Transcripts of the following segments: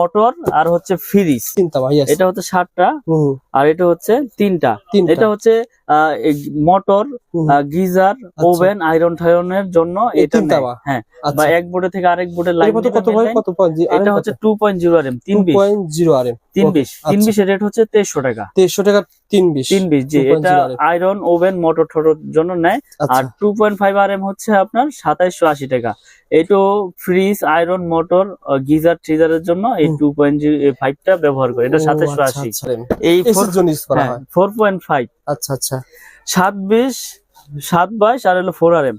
Motor আর হচ্ছে fridge. এটা হচ্ছে সাতটা আর এটা হচ্ছে তিনটা। এটা হচ্ছে মোটর গিজার ওভেন আয়রন টায়রনের জন্য এটা হ্যাঁ আচ্ছা। বা এক বোর্ডে থেকে আরেক বোর্ডে লাইন কত কত ভাই? কত পয়েন্ট এটা হচ্ছে two point zero R M তিন পয়েন্ট জিরো আর এম তিন বিশ। তিন আচ্ছা। বিশের রেট হচ্ছে তেইশশো টাকা। তেইশশো টাকা তিন বিশ। তিন বিশ জি এটা আয়রন ওভেন মোটর টোটর জন্য নেয়। আচ্ছা। আর two point five R M হচ্ছে আপনার সাতাইশশো আশি টাকা। এইটো ফ্রিজ আয়রন মোটর গিজার ট্রিজারের জন্য এই টু পয়েন্ট ফাইভটা ব্যবহার করে। এটা সাতাইশশো আচ্ছা, আশি। এই ফোর পয়েন্ট ফাইভ আচ্ছা আচ্ছা। সাত বিশ সাত বাইশ আর হলো ফোর আর এম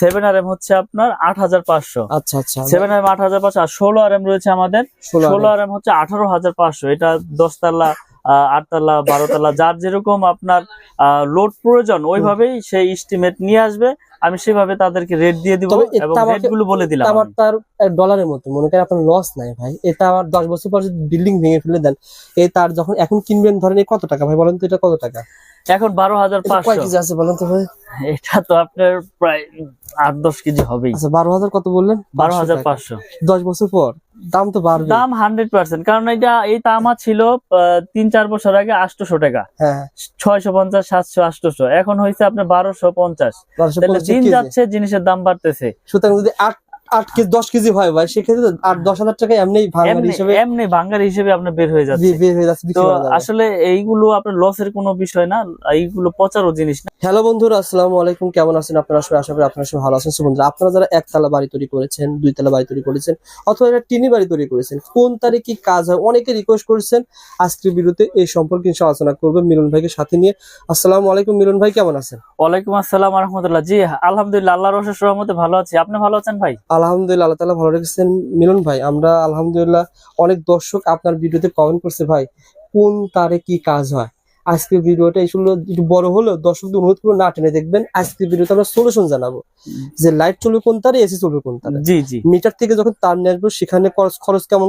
সেভেন আর এম হচ্ছে আপনার আট হাজার পাঁচশো। আচ্ছা আচ্ছা। সেভেন আর এম আট হাজার পাঁচশো আর ষোলো আর এম রয়েছে আমাদের। ষোলো আর এম হচ্ছে আঠারো হাজার পাঁচশো। এটা দশতলা আটতলা বারোতলা যার যেরকম আপনার লোড প্রয়োজন ওইভাবেই সেই ইস্টিমেট নিয়ে আসবে। আমি সেভাবে তাদেরকে রেট দিয়ে দিব এবং আমাকে- রেটগুলো বলে দিলাম আমার তার ডলারের মতো মনে করেন আপনার লস নাই ভাই। এটা আমার দশ বছর পর যদি বিল্ডিং ভেঙে ফেলে দেন এই তার যখন এখন কিনবেন ধরেন কত টাকা ভাই? বলেন তো এটা কত টাকা? এখন বারো হাজার এটা কয় কেজি আছে বলেন তো ভাই? এটা তো আপনার প্রায় আট দশ কেজি হবেই। আচ্ছা বারো হাজার কত বললেন? বারো হাজার টাকা। পাঁচশো। দশ বছর পর দাম তো বাড়বে। দাম হান্ড্রেড পার্সেন্ট কারণ এটা এই তামা ছিল আহ, তিন চার বছর আগে আটশোশো টাকা। হ্যাঁ ছয়শো পঞ্চাশ সাতশো আটশোশো এখন হয়েছে আপনার বারোশো পঞ্চাশ। বারোশো তাহলে পঞ্চাশ দিন যাচ্ছে জিনিসের দাম বাড়তেছে। সুতরাং যদি আট আট কেজি দশ কেজি হয় ভাই সেক্ষেত্রে আট দশ হাজার টাকা এমনি ভাঙার হিসেবে এমনি ভাঙ্গার হিসেবে আপনার বের হয়ে যাচ্ছে। বের হয়ে যাচ্ছে তো বিক্রি করা যাবে। আসলে এইগুলো আপনার লসের কোনো বিষয় না এইগুলো পচারও জিনিস না। হ্যালো বন্ধুরা আসসালামু আলাইকুম কেমন আছেন আপনারা সবাই? আশা করি আপনারা সবাই ভালো আছেন। বন্ধুরা আপনারা যারা একতলা বাড়ি তৈরি করেছেন দুইতলা বাড়ি তৈরি করেছেন অথবা টিনি বাড়ি তৈরি করেছেন কোন তারিখে কাজ হয় অনেকে রিকোয়েস্ট করেছেন। আজকের ভিডিওতে এই সম্পর্কে আলোচনা করবেন মিলন ভাইকে সাথে নিয়ে। আসসালামু আলাইকুম মিলন ভাই কেমন আছেন? ওয়ালাইকুম আসসালাম রহমতুল্লাহ। জি আলহামদুলিল্লাহ আল্লাহর অশেষ রহমতে ভালো আছি। আপনি ভালো আছেন ভাই? আলহামদুলিল্লাহ আল্লাহ তালা ভালো রেখেছেন। মিলন ভাই আমরা আলহামদুলিল্লাহ অনেক দর্শক আপনার ভিডিওতে কমেন্ট করছে ভাই কোন তারে কি কাজ হয়? আজকের ভিডিওটা এইগুলো একটু বড় হলেও দর্শকদের অনুরোধ করে না টেনে দেখবেন। আজকের ভিডিওতে আমরা সলিউশন জানাব যে লাইট চলবে কোন তারে এসি চলবে কোন তারে। জি জি। মিটার থেকে যখন তার নিয়ে আসব সেখানে খরচ খরচ কেমন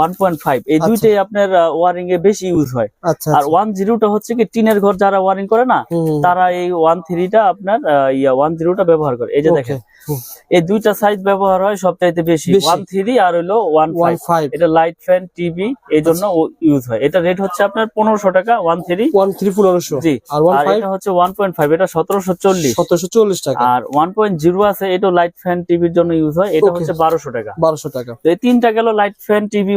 1.5 এই দুইটাই আপনার ওয়ারিং এ বেশি ইউজ হয়। আর 10 হচ্ছে কি টিনের ঘর যারা ওয়ারিং করে না তারা এই আপনার ইয়া 10 টা ব্যবহার করে। এই যে দেখেন এই দুইটা সাইজ ব্যবহার হয় সবচাইতে বেশি। 13 আর হলো 15 এটা লাইট ফ্যান টিভি এই জন্য ইউজ হয়। এটা রেট হচ্ছে আপনার 1500 টাকা 13 13 1500 জি। আর এটা হচ্ছে 1.5 এটা 1740 1740 টাকা। আর 1.0 আছে এটা লাইট ফ্যান টিভির জন্য ইউজ হয়। এটা হচ্ছে বারোশো টাকা। বারোশো টাকা। এই তিনটা গেল লাইট ফ্যান টিভি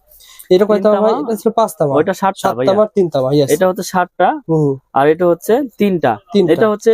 এটা কয় তিন তামা ভাই এটা ছিল পাঁচ তামা সাত তিন তামা এটা হচ্ছে সাতটা আর এটা হচ্ছে তিনটা। তিনটা। এটা হচ্ছে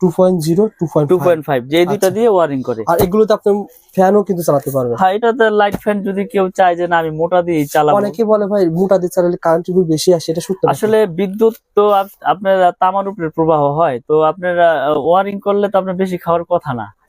2.0 টু 2.5 পয়েন্ট ফাইভ যে আচ্ছা। দিয়ে ওয়ারিং করে। আর এগুলোতে আপনি ফ্যানও কিন্তু চালাতে পারবেন। হ্যাঁ এটাতে লাইট ফ্যান যদি কেউ চায় যে না আমি মোটা দিয়ে চালাবো। অনেকে বলে ভাই মোটা দিয়ে চালালে কারেন্ট বিল বেশি আসে এটা সত্য আসলে বিদ্যুৎ তো আপনার তামার উপরে প্রবাহ হয় তো আপনার ওয়ারিং করলে তো আপনার বেশি খাওয়ার কথা না।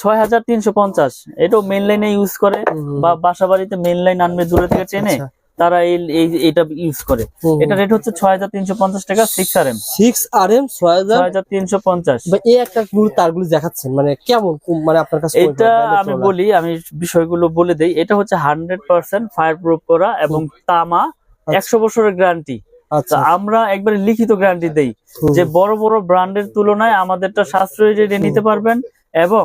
ছয় হাজার তিনশো পঞ্চাশ। এটাও মেন লাইনে ইউজ করে বা বাসা বাড়িতে মেন লাইন আনবে দূরে থেকে ট্রেনে আচ্ছা। তারা এই এটা ইউজ করে। এটা রেট হচ্ছে ছয় হাজার তিনশো পঞ্চাশ টাকা six R M 6 R M ছয় হাজার তিনশো পঞ্চাশ। এই একটা গুলো তারগুলো দেখাচ্ছেন মানে কেমন মানে আপনার কাছে এটা আমি বলি আমি বিষয়গুলো বলে দেই। এটা হচ্ছে হান্ড্রেড পার্সেন্ট ফায়ার প্রুফ করা এবং তামা একশো বছরের গ্যারান্টি আচ্ছা। আমরা একবারে লিখিত গ্যারান্টি দেই যে বড় বড় ব্র্যান্ডের তুলনায় আমাদেরটা সাশ্রয়ী রেটে নিতে পারবেন এবং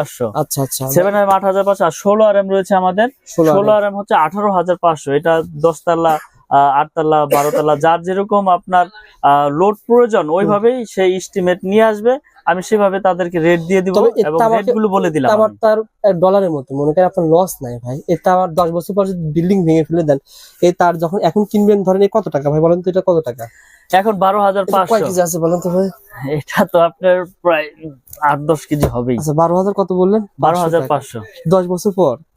পাঁচশো। আচ্ছা আচ্ছা। সেভেন এম আট হাজার পাঁচশো আর ষোলো আর এম রয়েছে আমাদের। ষোলো আর এম হচ্ছে আঠারো হাজার পাঁচশো। এটা দশতলা আটতলা বারোতলা যার যেরকম আপনার লোড প্রয়োজন ওইভাবেই সেই এস্টিমেট নিয়ে আসবে। আমি সেভাবে তাদেরকে রেট দিয়ে দিব এবং তামাকে- রেটগুলো বলে দিলাম আমার তার ডলারের মতো মনে করেন আপনার লস নাই ভাই। এটা আমার দশ বছর পর যদি বিল্ডিং ভেঙে ফেলে দেন এই তার যখন এখন কিনবেন ধরেন এই কত টাকা ভাই? বলেন তো এটা কত টাকা? এখন বারো হাজার এটা কয় পাঁচশো। কেজি আছে বলেন তো ভাই? এটা তো আপনার প্রায় আট দশ কেজি হবেই। আচ্ছা বারো হাজার কত বললেন? বারো হাজার টাকা। পাঁচশো। দশ বছর পর?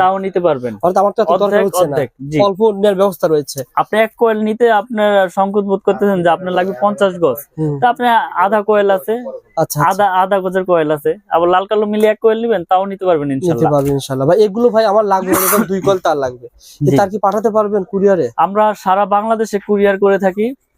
তাও নিতে পারবেন। অল্প নেওয়ার ব্যবস্থা রয়েছে। আপনি এক কোয়েল নিতে আপনার সংকোচ বোধ করতেছেন যে আপনার লাগবে পঞ্চাশ গজ। তা আপনি আধা কোয়েল আছে আচ্ছা আচ্ছা। আধা আধা গজের কোয়েল আছে। আবার লাল কালো মিলিয়ে এক কোয়েল নিবেন তাও নিতে পারবেন নিতে পারবেন ইনশাল্লাহ। ভাই এগুলো ভাই আমার লাগবে দুই তার লাগবে। তার কি পাঠাতে পারবেন কুরিয়ারে আমরা সারা বাংলাদেশে কুরিয়ার করে থাকি।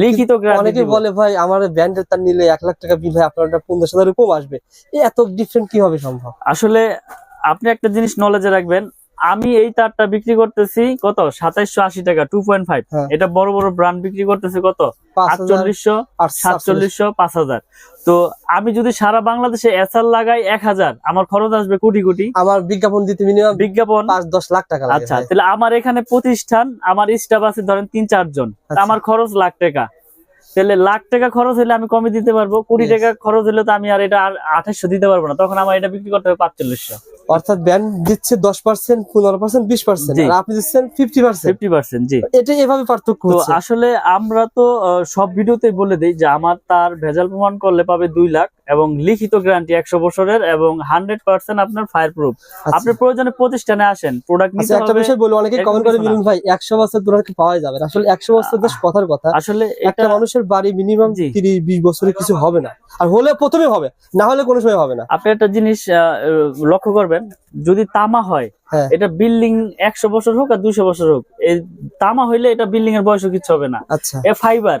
লিখিত অনেকে বলে ভাই আমার ব্যান্ডের তার নিলে এক লাখ টাকা বিল হয় আপনার পঞ্চাশ হাজার কম আসবে। এত ডিফারেন্ট কীভাবে সম্ভব? আসলে আপনি একটা জিনিস নলেজে রাখবেন আমি এই তারটা বিক্রি করতেছি কত? সাতাইশশো আশি টাকা টু পয়েন্ট ফাইভ। এটা বড় বড় ব্র্যান্ড বিক্রি করতেছি কত? আটচল্লিশশো সাতচল্লিশশো পাঁচ হাজার। তো আমি যদি সারা বাংলাদেশে এসআর লাগাই এক হাজার আমার খরচ আসবে কোটি কোটি। আমার বিজ্ঞাপন দিতে মিনিমাম বিজ্ঞাপন? পাঁচ দশ লাখ টাকা আচ্ছা তাহলে আমার এখানে প্রতিষ্ঠান আমার স্টাফ আছে ধরেন তিন চারজন। আচ্ছা। আমার খরচ লাখ টাকা। তাহলে লাখ টাকা খরচ হলে আমি কমে দিতে পারব কোটি টাকা খরচ হলে তো আমি আর এটা আঠাশশো দিতে পারব না। তখন আমার এটা বিক্রি করতে হবে পাঁচচল্লিশশো। অর্থাৎ ব্যান্ড দিচ্ছে দশ পার্সেন্ট পনেরো পার্সেন্ট বিশ পার্সেন্ট আর আপনি দিচ্ছেন ফিফটি পার্সেন্ট ফিফটি পার্সেন্ট জি। এটা এভাবে পার্থক্য আসলে আমরা তো সব ভিডিওতে বলে দিই যে আমার তার ভেজাল প্রমাণ করলে পাবে দুই লাখ। এবং লিখিত গ্যারান্টি একশো বছরের এবং হান্ড্রেড পার্সেন্ট আপনার ফায়ার প্রুফ আচ্ছা। আপনি প্রয়োজনে প্রতিষ্ঠানে আসেন প্রোডাক্ট নিতে আচ্ছা একটা বিষয় বলি অনেকে কমেন্ট করে মিলুন ভাই একশো বছর প্রোডাক্ট পাওয়া যাবে। আসলে একশো বছর বেশ কথার কথা আসলে একটা মানুষের বাড়ি মিনিমাম। তিরিশ বিশ বছরে কিছু হবে না আর হলে প্রথমে হবে না হলে কোনো সময় হবে না আপনি একটা জিনিস লক্ষ্য করবেন যদি তামা হয় হ্যাঁ এটা বিল্ডিং একশো বছর হোক আর দুশো বছর হোক এই তামা হইলে এটা বিল্ডিং এর বয়সও কিছু হবে না আচ্ছা এ ফাইবার।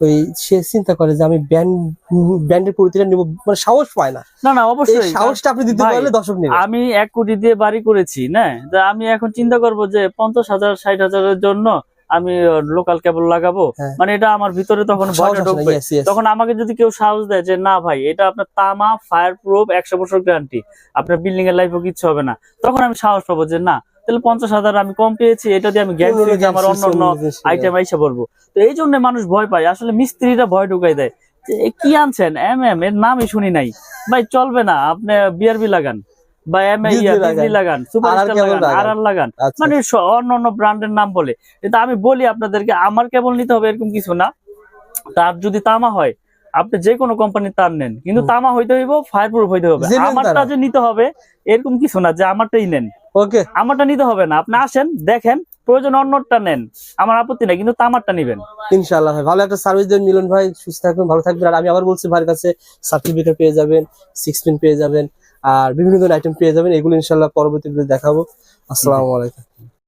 ওই সে চিন্তা করে যে আমি ব্যান্ড ব্যান্ডের নিব মানে সাহস পায় না। না না অবশ্যই। সাহসটা আপনি দিতে পারলে দর্শক নেবে। আমি এক কোটি দিয়ে বাড়ি করেছি না? আমি এখন চিন্তা করব যে পঞ্চাশ হাজার ষাট হাজারের জন্য আমি লোকাল কেবল লাগাবো। হ্যাঁ। মানে এটা আমার ভিতরে তখন ভয়টা ঢুকবে. তখন আমাকে যদি কেউ সাহস দেয় যে না ভাই এটা আপনার তামা ফায়ার প্রুফ একশো বছর গ্যারান্টি আপনার বিল্ডিং এর লাইফও কিচ্ছু হবে না। তখন আমি সাহস পাবো যে না তাহলে পঞ্চাশ হাজার আমি কম পেয়েছি এটা দিয়ে আমি গ্যাস অন্য আমার অন্য অন্য আইটেম আইসা পড়ব তো এই জন্য মানুষ ভয় পায় আসলে মিস্ত্রিরা ভয় ঢুকাই দেয়। কি আনছেন? এম এম এর নামই শুনি নাই। ভাই চলবে না আপনি বিআরবি লাগান বা এম লাগান। সুপারস্টার লাগান। আর লাগান। আচ্ছা মানে স- অন্য অন্য ব্র্যান্ডের নাম বলে। কিন্তু আমি বলি আপনাদেরকে আমার কেবল নিতে হবে এরকম কিছু না। তার যদি তামা হয় আপনি যে কোনো কোম্পানির তার নেন। কিন্তু তামা হইতে হইব ফায়ার প্রুফ হইতে হবে। আমারটা যে নিতে হবে এরকম কিছু না যে আমারটাই নেন। ওকে আমারটা নিতে হবে না। আপনি আসেন দেখেন প্রয়োজন অন্যটা নেন। আমার আপত্তি নাই কিন্তু তামারটা নেবেন। ইনশাআল্লাহ ভাই ভালো একটা সার্ভিস দেবেন মিলন ভাই সুস্থ থাকবেন ভালো থাকবেন। আর আমি আবার বলছি ভাইয়ের কাছে সার্টিফিকেট পেয়ে যাবেন সিক্স পিন পেয়ে যাবেন আর বিভিন্ন ধরনের আইটেম পেয়ে যাবেন। এগুলো ইনশাআল্লাহ পরবর্তী ভিডিও দেখাবো। আসসালামু আলাইকুম।